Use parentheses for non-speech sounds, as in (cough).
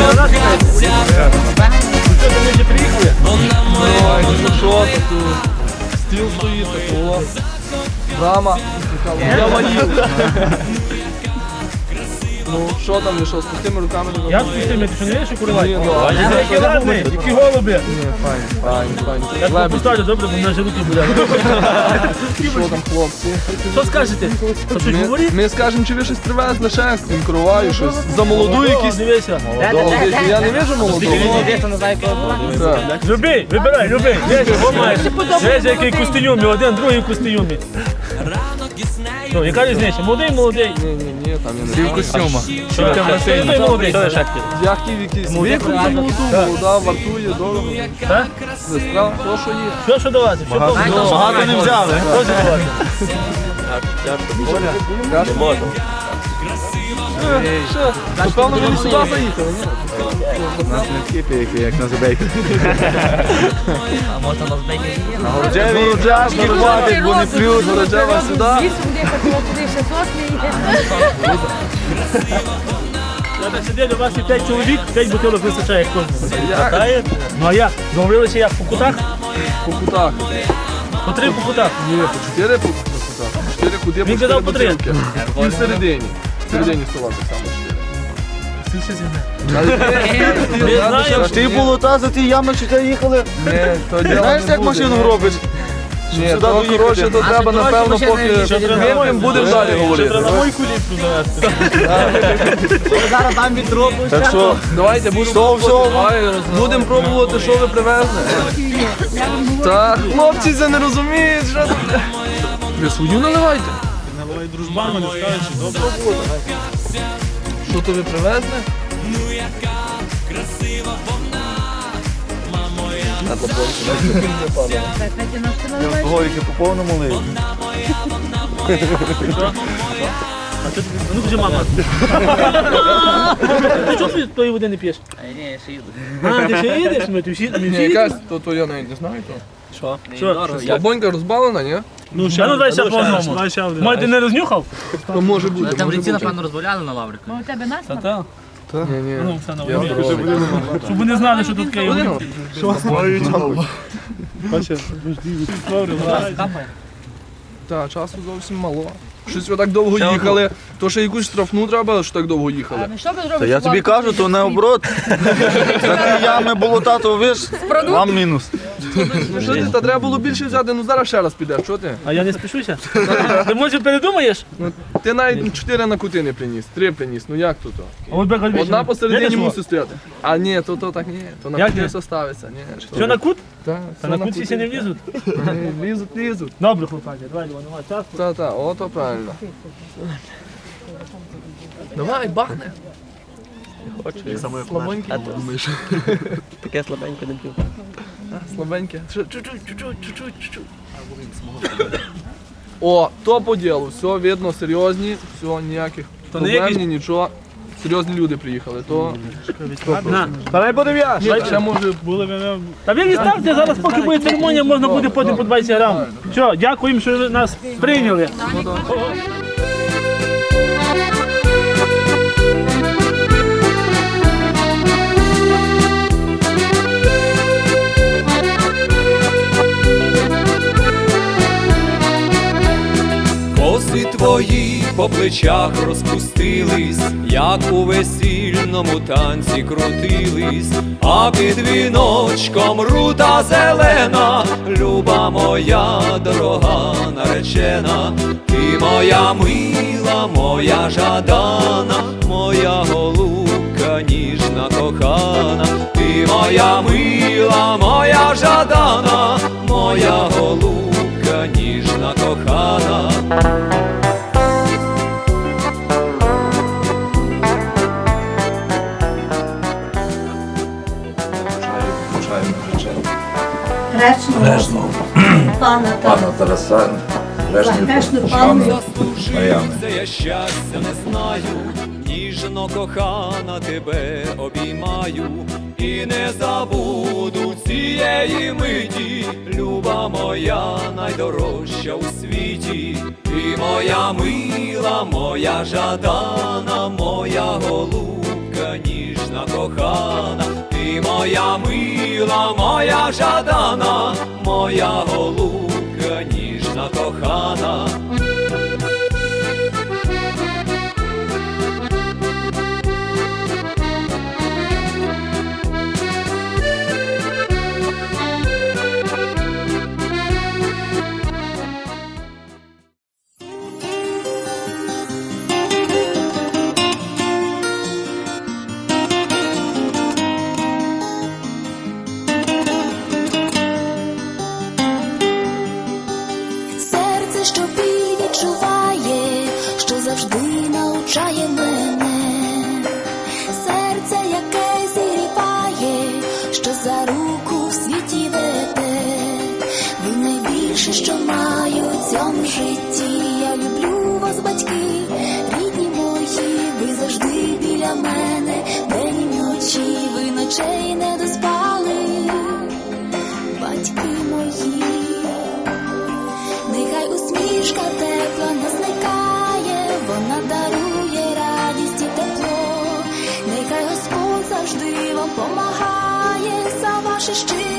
я закохався. Вона моя, Ну що тут? Стіл стоїть, такого. Рама. Я валів. Ну, що там, не що, з пустими руками не Я спустив, ти що не віриш, що курила? Ні, ну, а Які гарні, які голуби. Ні, файні, файні, файні. Я Лебедь, поставлю, добре, бо мене вже руки буде. що там, хлопці? Що скажете? Щось Ми, говорить? ми скажемо, чи ви щось привезли ще, конкуруваю щось. За молоду якісь. Дивися. Молодого, я не вижу молодого. Так. Люби, вибирай, люби. Дивися, во маєш. Дивися, який костюм, один, другий в костюмі. Ну, яка різниця? Молодий, молодий. Ні, ні, ні, там я не знаю. Що ти молодий, молодий. Що ще Я хотів якийсь за молоду, молода, вартує, дорого. Так? Сестра, то що є. Що, що давати? Що давати? Багато не взяли. Що давати? Що? Напевно, вони сюди заїхали, ні? Нас не такі піки, як на забейку. А можна на збейки хватить, бо не плюс. Городева сюди. Вісім їхати, туди ще сотні. Я так сидів, у вас є 5 чоловік, 5 бутилок вистачає. Хватає? Ну а як? Договорилися як? По кутах? По кутах. По три по кутах. Ні, по чотири по кутах. Чотири куди, по чотири казав по три. бутилки. І всередині. Всередині стола так само чотири. Ти було та за ті ями, що ти їхали. Знаєш, як машину робиш? Ні, сюди то коротше, то треба, напевно, поки вип'ємо, будемо далі говорити. треба мойку ліпшу завести. Зараз там відро. Так що, Давайте будемо пробувати. Будемо пробувати, що ви привезли. Та хлопці це не розуміють, що тут. Ви свою наливайте. Наливай дружбану, не скажеш, добре. Що то ви привезли? Знаєте, на що наливаєш? горіки по повному лиї. А що ти? Ну вже мама. Ти чого ти тої води не п'єш? Ні, я ще їду. А, ти ще їдеш? Ми ти всі ми всі якась, їдемо? то, то я навіть не знаю. То. Що? Що? Слабонька розбалена, ні? Ну ще, ну дай ще по одному. Май, ти не рознюхав? То може бути, Там ріці, напевно, розбавляли на лаврику. Бо у тебе нас Та та. Ні, ні. Ну, все на. Щоб вони знали, що тут Київ. Так, часу зовсім мало. Щось ви так довго їхали. То ще якусь штрафну треба, що так довго їхали. ну що ви Та я тобі кажу, то не оборот. За ті ями було тато, ви ж, вам мінус. Ну що ти, та треба було більше взяти, ну зараз ще раз підеш, що ти? А я не спішуся. Ти може передумаєш? Ти навіть чотири на кути не приніс, три приніс, ну як то то? А от Одна посередині мусить стояти. А ні, то то так ні, то на Як кути ні? все ставиться, ні. Що на кут? Так, Та на кут всі не влізуть. Ні, (laughs) Лізуть, лізуть. Добре, хлопаки, давай, давай, давай, час. Та, та, ото правильно. Давай, бахне. Слабеньке. (laughs) Таке слабеньке не пів. Слабеньке. Чуть-чуть, чуть-чуть, чуть-чуть, чуть-чуть. О, то по ділу, все видно, серйозні, все, ніяких То не проблем, якісь- нічого. Серйозні люди приїхали, то. Та будемо я. Ні, ще може Та ви відставте, зараз поки буде церемонія, можна буде потім по 20 грам. Що, дякуємо, що ви нас прийняли. По плечах розпустились, як у весільному танці крутились, а під віночком рута зелена, люба моя дорога наречена, ти моя мила, моя жадана, моя голубка ніжна кохана, ти моя мила, моя жадана, моя голубка ніжна Грешного пана Пана Тараса, Грешну пану я щастя не знаю, ніжно кохана тебе обіймаю, і не забуду цієї миті, люба моя найдорожча у світі, ти моя мила, моя жадана, моя голубка, ніжна кохана, моя мила, моя жадана, моя голубка, ніжна кохана. try it. Помагає за